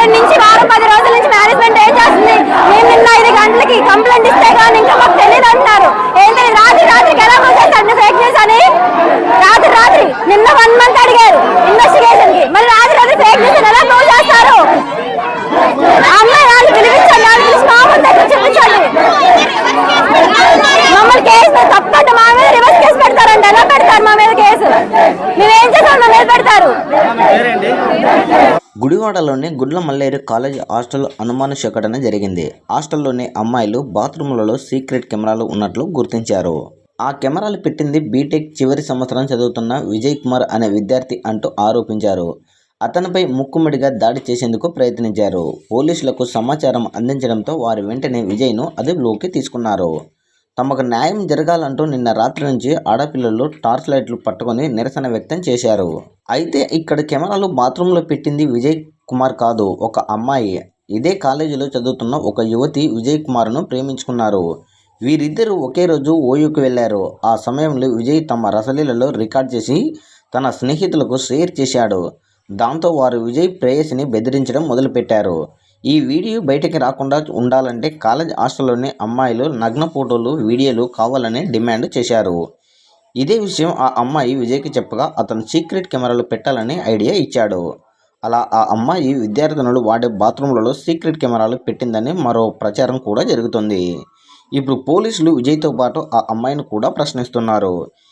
వారం నుంచి వారం పది రోజుల నుంచి మేనేజ్మెంట్ ఏం చేస్తుంది? మేము నిన్న ఐదు గంటలకి కంప్లైంట్ ఇస్తే కానీ ఇంకా మాకు తెలియదు అంటున్నారు. ఏంటి రాత్రి రాత్రికి ఎలా పోసేస్తారు ఫేక్ న్యూస్ అని? రాత్రి రాత్రి నిన్న వన్ మంత్ అడిగారు ఇన్వెస్టిగేషన్కి. మరి రాత్రి రాత్రి ఫేక్ న్యూస్ ఎలా ప్రూవ్ చేస్తారు? అమ్మాయి వాళ్ళు పిలిపించండి వాళ్ళు పిలిచి మా దగ్గర చూపించండి. మమ్మల్ని కేసు తప్పకుండా మా మీద రివర్స్ కేసు పెడతారండి. ఎలా పెడతారు మా మీద కేసు? మేమేం చేసాం మా మీద పెడతారు. గుడివాడలోని గుడ్ల మల్లేరు కాలేజ్ హాస్టల్ అనుమాన అనుమానాస్పదన జరిగింది. హాస్టల్లోని అమ్మాయిలు బాత్రూములలో సీక్రెట్ కెమెరాలు ఉన్నట్లు గుర్తించారు. ఆ కెమెరాలు పెట్టింది బీటెక్ చివరి సంవత్సరం చదువుతున్న విజయ్ కుమార్ అనే విద్యార్థి అంటూ ఆరోపించారు. అతనిపై ముక్కుముడిగా దాడి చేసేందుకు ప్రయత్నించారు. పోలీసులకు సమాచారం అందించడంతో వారు వెంటనే విజయ్ను అదుపులోకి తీసుకున్నారు. తమకు న్యాయం జరగాలంటూ నిన్న రాత్రి నుంచి ఆడపిల్లలు టార్చ్ లైట్లు పట్టుకొని నిరసన వ్యక్తం చేశారు. అయితే ఇక్కడ కెమెరాలు బాత్రూంలో పెట్టింది విజయ్ కుమార్ కాదు ఒక అమ్మాయి. ఇదే కాలేజీలో చదువుతున్న ఒక యువతి విజయ్ కుమార్ను ప్రేమించుకున్నారు. వీరిద్దరూ ఒకే రోజు ఓయూకి వెళ్ళారు ఆ సమయంలో విజయ్ తమ రసలీలలో రికార్డ్ చేసి తన స్నేహితులకు షేర్ చేశాడు. దాంతో వారు విజయ్ ప్రేయసిని బెదిరించడం మొదలుపెట్టారు. ఈ వీడియో బయటకి రాకుండా ఉండాలంటే కాలేజ్ హాస్టల్లోని అమ్మాయిలు నగ్న ఫోటోలు వీడియోలు కావాలని డిమాండ్ చేశారు. ఇదే విషయం ఆ అమ్మాయి విజయ్కి చెప్పగా అతను సీక్రెట్ కెమెరాలు పెట్టాలని ఐడియా ఇచ్చాడు. అలా ఆ అమ్మాయి విద్యార్థినులు వాడే బాత్రూంలలో సీక్రెట్ కెమెరాలు పెట్టిందని మరో ప్రచారం కూడా జరుగుతుంది. ఇప్పుడు పోలీసులు విజయ్తో పాటు ఆ అమ్మాయిని కూడా ప్రశ్నిస్తున్నారు.